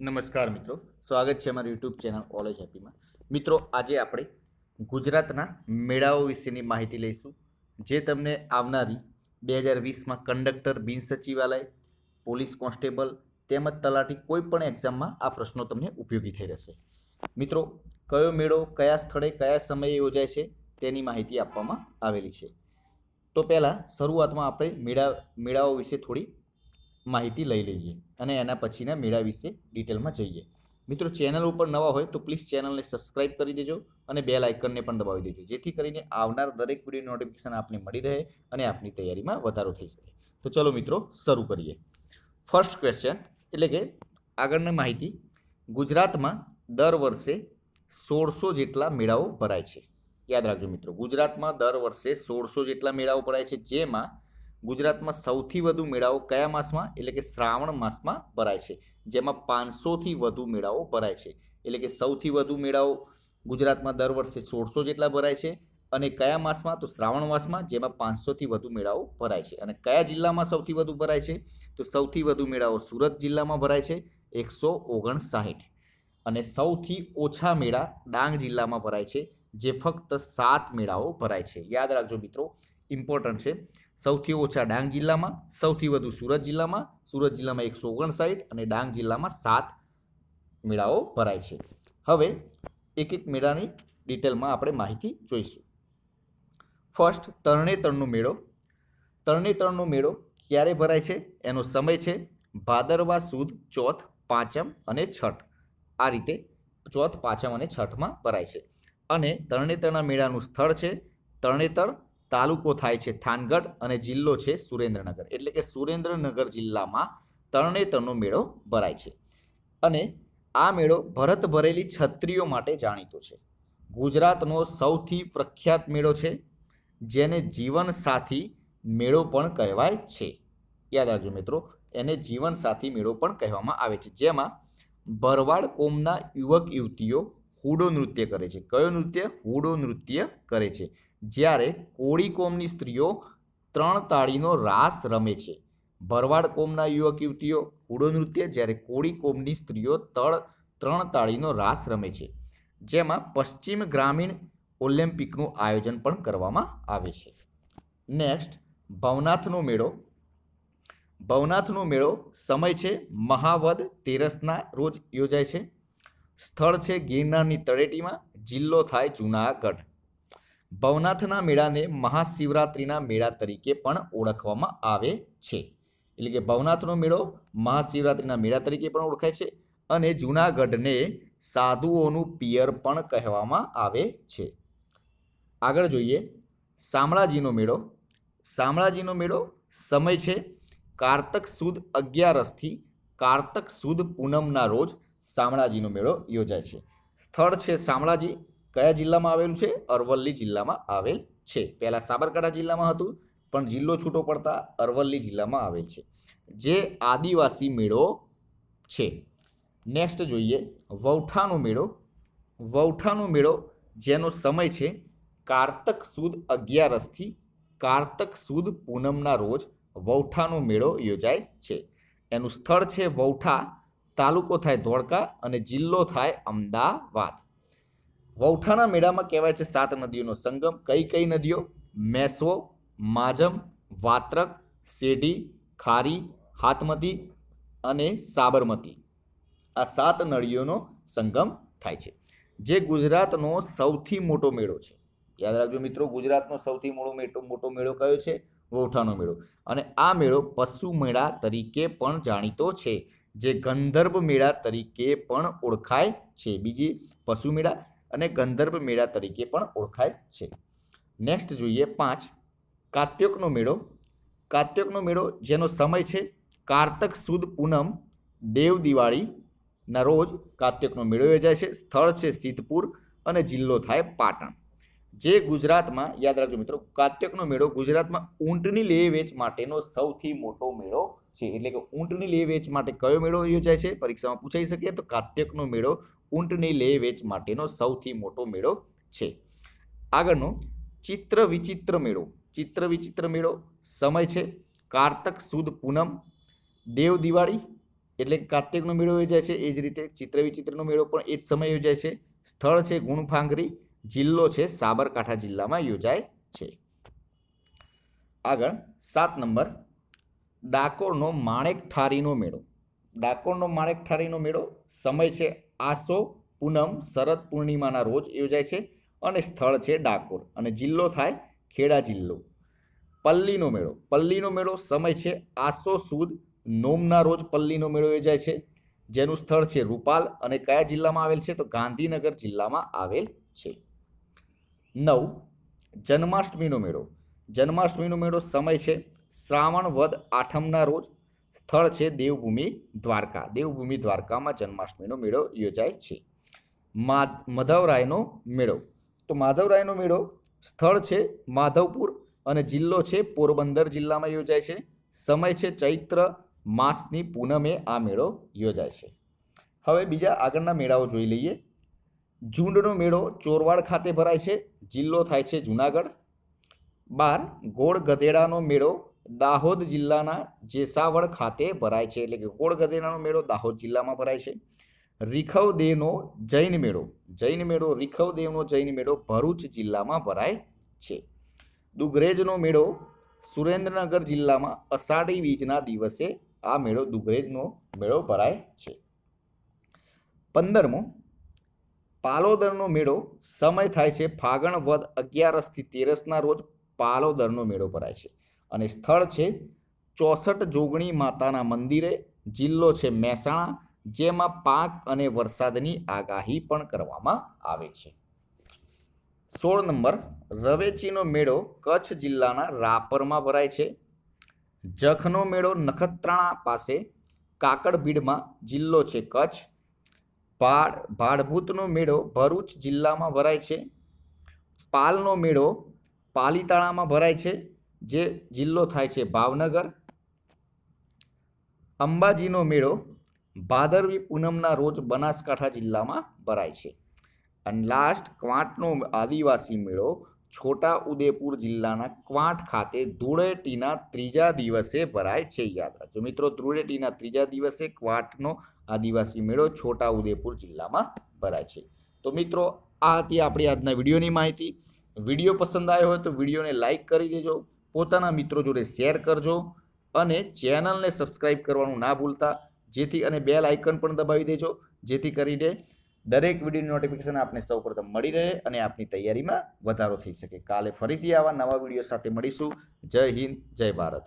નમસ્કાર મિત્રો. સ્વાગત છે અમારી યુટ્યુબ ચેનલ કોલેજ હેપીમાં મિત્રો, આજે આપણે ગુજરાતના મેળાઓ વિશેની માહિતી લઈશું, જે તમને આવનારી બે હજાર વીસમાં કંડક્ટર, બિન સચિવાલય, પોલીસ કોન્સ્ટેબલ તેમજ તલાટી કોઈ પણ એક્ઝામમાં આ પ્રશ્નો તમને ઉપયોગી થઈ રહેશે. મિત્રો, કયો મેળો કયા સ્થળે કયા સમયે યોજાય છે તેની માહિતી આપવામાં આવેલી છે. તો પહેલાં શરૂઆતમાં આપણે મેળા, મેળાઓ વિશે થોડી માહિતી લઈ લઈએ અને એના પછીના મેળા વિશે ડિટેલમાં જઈએ. મિત્રો, ચેનલ ઉપર નવા હોય તો પ્લીઝ ચેનલને સબસ્ક્રાઇબ કરી દેજો અને બેલ આઇકનને પણ દબાવી દેજો, જેથી કરીને આવનાર દરેક વીડિયો નોટિફિકેશન આપને મળી રહે અને આપની તૈયારીમાં વધારો થઈ શકે. તો ચલો મિત્રો, શરૂ કરીએ. ફર્સ્ટ ક્વેશ્ચન એટલે કે આગળની માહિતી, ગુજરાતમાં દર વર્ષે સોળસો જેટલા મેળાઓ ભરાય છે. યાદ રાખજો મિત્રો, ગુજરાતમાં દર વર્ષે સોળસો જેટલા મેળાઓ ભરાય છે, જેમાં ગુજરાતમાં સૌથી વધુ મેળાઓ કયા માસમાં? એટલે કે શ્રાવણ માસમાં ભરાય છે. જેમાં પાંચસોથી વધુ મેળાઓ ભરાય છે. એટલે કે સૌથી વધુ મેળાઓ ગુજરાતમાં દર વર્ષે સોળસો જેટલા ભરાય છે. અને કયા માસમાં? તો શ્રાવણ માસમાં, જેમાં પાંચસોથી વધુ મેળાઓ ભરાય છે. અને કયા જિલ્લામાં સૌથી વધુ ભરાય છે? તો સૌથી વધુ મેળાઓ સુરત જિલ્લામાં ભરાય છે, એકસો ઓગણસાઠ. અને સૌથી ઓછા મેળા ડાંગ જિલ્લામાં ભરાય છે, જે ફક્ત સાત મેળાઓ ભરાય છે. યાદ રાખજો મિત્રો ઇમ્પોર્ટન્ટ છે. સૌથી ઓછા ડાંગ જિલ્લામાં, સૌથી વધુ સુરત જિલ્લામાં સુરત જિલ્લામાં એકસો ઓગણસાઠ અને ડાંગ જિલ્લામાં સાત મેળાઓ ભરાય છે. હવે એક એક મેળાની ડિટેલમાં આપણે માહિતી જોઈશું. ફર્સ્ટ તરણેતરનો મેળો. તરણેતરનો મેળો ક્યારે ભરાય છે? એનો સમય છે ભાદરવા સુદ, ચોથ, પાંચમ અને છઠ. આ રીતે ચોથ, પાંચમ અને છઠમાં ભરાય છે. અને તરણેતરના મેળાનું સ્થળ છે તરણેતર તાલુકો થાય છે થાનગઢ અને જિલ્લો છે સુરેન્દ્રનગર. એટલે કે સુરેન્દ્રનગર જિલ્લામાં તરણેતરનો મેળો ભરાય છે. અને આ મેળો ભરત ભરેલી છત્રીઓ માટે જાણીતો છે. ગુજરાતનો સૌથી પ્રખ્યાત મેળો છે, જેને જીવનસાથી મેળો પણ કહેવાય છે. યાદ રાખજો મિત્રો, એને જીવનસાથી મેળો પણ કહેવામાં આવે છે. જેમાં ભરવાડ કોમના યુવક યુવતીઓ હુડો નૃત્ય કરે છે. કયો નૃત્ય? હુડો નૃત્ય કરે છે. જ્યારે કોળી કોમની સ્ત્રીઓ ત્રણ તાળીનો રાસ રમે છે. ભરવાડ કોમના યુવક યુવતીઓ, હુડો નૃત્ય જ્યારે કોળી કોમની સ્ત્રીઓ તળ ત્રણ તાળીનો રાસ રમે છે. જેમાં પશ્ચિમ ગ્રામીણ ઓલિમ્પિકનું આયોજન પણ કરવામાં આવે છે. નેક્સ્ટ, ભવનાથનો મેળો. ભવનાથનો મેળો સમય છે મહાવદ તેરસના રોજ યોજાય છે. સ્થળ છે ગિરનારની તળેટીમાં. જિલ્લો થાય જુનાગઢ. ભવનાથના મેળાને મહાશિવરાત્રિના મેળા તરીકે પણ ઓળખવામાં આવે છે. એટલે કે ભવનાથનો મેળો મહાશિવરાત્રિના મેળા તરીકે પણ ઓળખાય છે અને જુનાગઢને સાધુઓનું પિયર પણ કહેવામાં આવે છે. આગળ જોઈએ શામળાજીનો મેળો. શામળાજીનો મેળો સમય છે કારતક સુદ અગિયારસથી કારતક સુદ પૂનમના રોજ શામળાજીનો મેળો યોજાય છે. સ્થળ છે શામળાજી. કયા જિલ્લામાં આવેલું છે? અરવલ્લી જિલ્લામાં આવેલ છે. પહેલાં સાબરકાંઠા જિલ્લામાં હતું, પણ જિલ્લો છૂટો પડતા અરવલ્લી જિલ્લામાં આવેલ છે. જે આદિવાસી મેળો છે. નેક્સ્ટ જોઈએ, વૌઠાનો મેળો. વૌઠાનો મેળો જેનો સમય છે કારતક સુદ અગિયારસથી કારતક સુદ પૂનમના રોજ વૌઠાનો મેળો યોજાય છે. એનું સ્થળ છે વૌઠા. તાલુકો થાય ધોળકા અને જિલ્લો થાય અમદાવાદ. વૌઠાના મેળામાં કહેવાય છે સાત નદીઓનો સંગમ. કઈ કઈ નદીઓ? મેસો, માજમ, વાત્રક, શેઢી, ખારી, હાથમતી અને સાબરમતી. આ સાત નળીઓનો સંગમ થાય છે. જે ગુજરાતનો સૌથી મોટો મેળો છે. યાદ રાખજો મિત્રો, ગુજરાતનો સૌથી મોટો મોટો મેળો કયો છે? વૌઠાનો મેળો. અને આ મેળો પશુ મેળા તરીકે પણ જાણીતો છે. જે ગંધર્વ મેળા તરીકે પણ ઓળખાય છે. બીજી પશુ મેળા અને ગંધર્વ મેળા તરીકે પણ ઓળખાય છે. નેક્સ્ટ જોઈએ પાંચ. કાત્યકનો મેળો. કાત્યકનો મેળો જેનો સમય છે કારતક સુદ પૂનમ, દેવ દિવાળીના રોજ કાત્યકનો મેળો યોજાય છે. સ્થળ છે સિદ્ધપુર અને જિલ્લો થાય પાટણ. જે ગુજરાતમાં, યાદ રાખજો મિત્રો, કાત્યકનો મેળો ગુજરાતમાં ઊંટની લે વેચ માટેનો સૌથી મોટો મેળો છે. એટલે કે ઊંટની લે વેચ માટે કયો મેળો યોજાય છે? પરીક્ષામાં પૂછાઈ શકે તો કાત્યકનો મેળો ઊંટની લે વેચ માટેનો સૌથી મોટો મેળો છે. આગળનો ચિત્ર વિચિત્ર મેળો. ચિત્ર વિચિત્ર મેળો સમય છે. કારતક સુદ પૂનમ, દેવ દિવાળી એટલે કાર્તિકનો મેળો યોજાય છે. એ જ રીતે ચિત્ર વિચિત્રનો મેળો પણ એ જ સમયે યોજાય છે. સ્થળ છે ગુણફાંગરી જિલ્લો છે સાબરકાંઠા જિલ્લામાં યોજાય છે. આગળ સાત નંબર ડાકોરનો માણેક ઠારીનો મેળો. ડાકોરનો માણેક ઠારીનો મેળો સમય છે આસો પૂનમ શરદ પૂર્ણિમાના રોજ યોજાય છે અને સ્થળ છે ડાકોર અને જિલ્લો થાય ખેડા જિલ્લો. પલ્લીનો મેળો. પલ્લીનો મેળો સમય છે આસો સુદ નોમના રોજ પલ્લીનો મેળો યોજાય છે. જેનું સ્થળ છે રૂપાલ અને કયા જિલ્લામાં આવેલ છે? તો ગાંધીનગર જિલ્લામાં આવેલ છે. નવ જન્માષ્ટમીનો મેળો. જન્માષ્ટમીનો મેળો સમય છે શ્રાવણ વદ આઠમના રોજ સ્થળ છે દેવભૂમિ દ્વારકા. દેવભૂમિ દ્વારકામાં જન્માષ્ટમીનો મેળો યોજાય છે. માધવરાયનો મેળો. તો માધવરાયનો મેળો સ્થળ છે માધવપુર અને જિલ્લો છે પોરબંદર જિલ્લામાં યોજાય છે. સમય છે ચૈત્ર માસની પૂનમે આ મેળો યોજાય છે. હવે બીજા આગળના મેળાઓ જોઈ લઈએ. ઝુંડનો મેળો ચોરવાડ ખાતે ભરાય છે. જિલ્લો થાય છે જુનાગઢ. બાર ગોળ ગધેડાનો મેળો દાહોદ જિલ્લાના જેસાવડ ખાતે ભરાય છે. એટલે કે ગોળ ગધેડાનો મેળો દાહોદ જિલ્લામાં ભરાય છે. રીખવદેવનો જૈન મેળો જૈન મેળો, રીખવદેવનો જૈન મેળો ભરૂચ જિલ્લામાં ભરાય છે. દુગરેજનો મેળો સુરેન્દ્રનગર જિલ્લામાં અષાઢી બીજના દિવસે આ મેળો, દુગરેજનો મેળો ભરાય છે. પંદરમો, પાલોદરનો મેળો સમય થાય છે ફાગણ વદ અગિયારસથી તેરસના રોજ પાલોદરનો મેળો ભરાય છે. અને સ્થળ છે ચોસઠ જોગણી માતાના મંદિરે. જિલ્લો છે મહેસાણા, જેમાં પાક અને વરસાદની આગાહી પણ કરવામાં આવે છે. સોળ નંબર, રવેચીનો મેળો કચ્છ જિલ્લાના રાપરમાં ભરાય છે. જખનો મેળો નખત્રાણા પાસે કાકડબીડમાં જિલ્લો છે કચ્છ. ભાડ, ભાડભૂતનો મેળો ભરૂચ જિલ્લામાં ભરાય છે. પાલનો મેળો પાલીતાણામાં ભરાય છે. જે જિલ્લો થાય છે ભાવનગર, અંબાજીનો મેળો ભાદરવી પૂનમના રોજ બનાસકાંઠા જિલ્લામાં ભરાય છે. અને લાસ્ટ ક્વાંટનો આદિવાસી મેળો છોટા ઉદેપુર જિલ્લાના ક્વાંટ ખાતે ધૂળેટીના ત્રીજા દિવસે ભરાય છે, યાદ રાખજો. મિત્રો, ધૂળેટીના ત્રીજા દિવસે ક્વાંટનો આદિવાસી મેળો છોટા ઉદેપુર જિલ્લામાં ભરાય છે. તો મિત્રો, આ હતી આપણી આજના વિડીયોની માહિતી. વીડિયો પસંદ આવ્યો હોય તો વિડીયોને લાઇક કરી દેજો. પોતાના મિત્રો જોડે શેર કરજો અને ચેનલને સબસ્ક્રાઈબ કરવાનું ના ભૂલતા. જેથી અને બેલ આઇકન પણ દબાવી દેજો. જેથી કરીને દરેક વિડીયોની નોટિફિકેશન આપને સૌપ્રથમ મળી રહે અને આપની તૈયારીમાં વધારો થઈ શકે. કાલે ફરીથી આવા નવા વીડિયો સાથે મળીશું. જય હિન્દ, જય ભારત.